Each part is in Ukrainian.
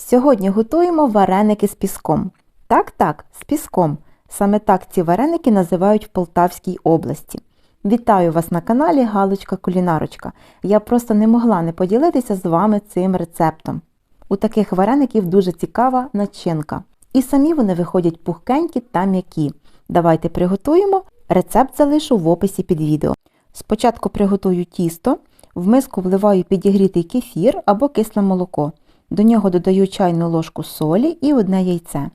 Сьогодні готуємо вареники з піском. Так, так, з піском. Саме так ці вареники називають в Полтавській області. Вітаю вас на каналі Галочка Кулінарочка. Я просто не могла не поділитися з вами цим рецептом. У таких вареників дуже цікава начинка. І самі вони виходять пухкенькі та м'які. Давайте приготуємо. Рецепт залишу в описі під відео. Спочатку приготую тісто, в миску вливаю підігрітий кефір або кисле молоко. До нього додаю чайну ложку солі і одне яйце.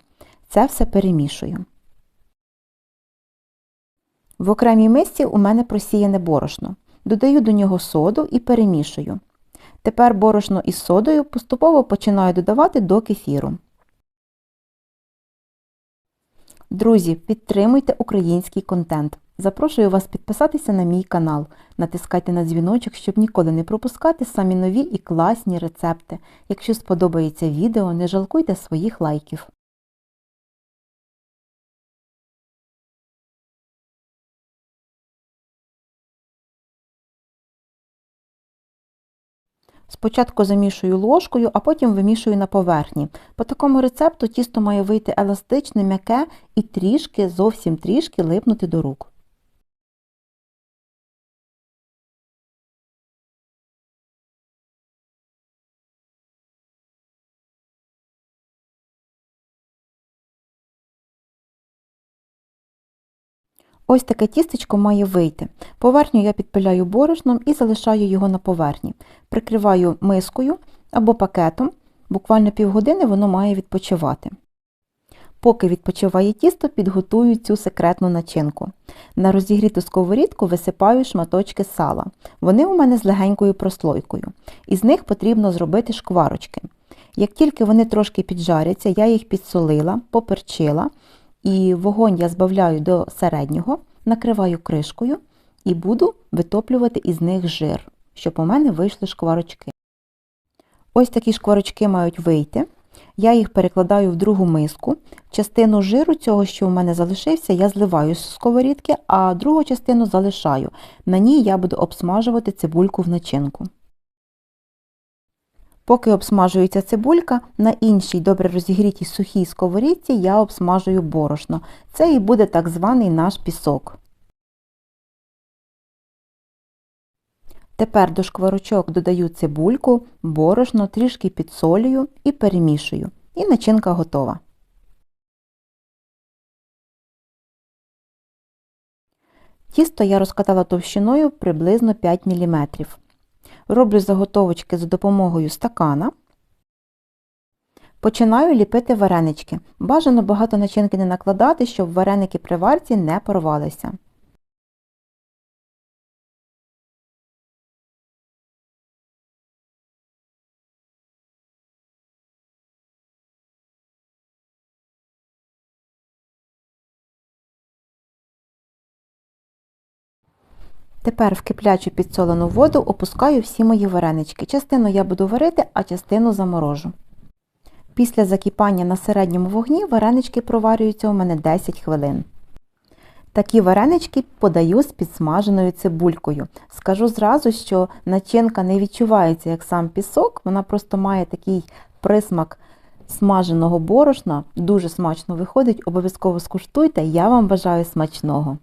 Це все перемішую. В окремій мисці у мене просіяне борошно. Додаю до нього соду і перемішую. Тепер борошно із содою поступово починаю додавати до кефіру. Друзі, підтримуйте український контент. Запрошую вас підписатися на мій канал. Натискайте на дзвіночок, щоб ніколи не пропускати самі нові і класні рецепти. Якщо сподобається відео, не жалкуйте своїх лайків. Спочатку замішую ложкою, а потім вимішую на поверхні. По такому рецепту тісто має вийти еластичне, м'яке і трішки, зовсім трішки липнути до рук. Ось таке тістечко має вийти. Поверхню я підпиляю борошном і залишаю його на поверхні. Прикриваю мискою або пакетом, буквально півгодини воно має відпочивати. Поки відпочиває тісто, підготую цю секретну начинку. На розігріту сковорідку висипаю шматочки сала. Вони у мене з легенькою прослойкою. Із них потрібно зробити шкварочки. Як тільки вони трошки піджаряться, я їх підсолила, поперчила і вогонь я збавляю до середнього, накриваю кришкою і буду витоплювати із них жир, щоб у мене вийшли шкварочки. Ось такі шкварочки мають вийти. Я їх перекладаю в другу миску. Частину жиру цього, що у мене залишився, я зливаю з сковорідки, а другу частину залишаю. На ній я буду обсмажувати цибульку в начинку. Поки обсмажується цибулька, на іншій добре розігрітій сухій сковорідці я обсмажую борошно. Це і буде так званий наш пісок. Тепер до шкварочок додаю цибульку, борошно, трішки підсолюю і перемішую. І начинка готова. Тісто я розкатала товщиною приблизно 5 мм. Роблю заготовочки за допомогою стакана. Починаю ліпити варенички. Бажано багато начинки не накладати, щоб вареники при варці не порвалися. Тепер в киплячу підсолену воду опускаю всі мої варенички. Частину я буду варити, а частину заморожу. Після закипання на середньому вогні варенички проварюються у мене 10 хвилин. Такі варенички подаю з підсмаженою цибулькою. Скажу зразу, що начинка не відчувається як сам пісок, вона просто має такий присмак смаженого борошна, дуже смачно виходить, обов'язково скуштуйте, я вам бажаю смачного!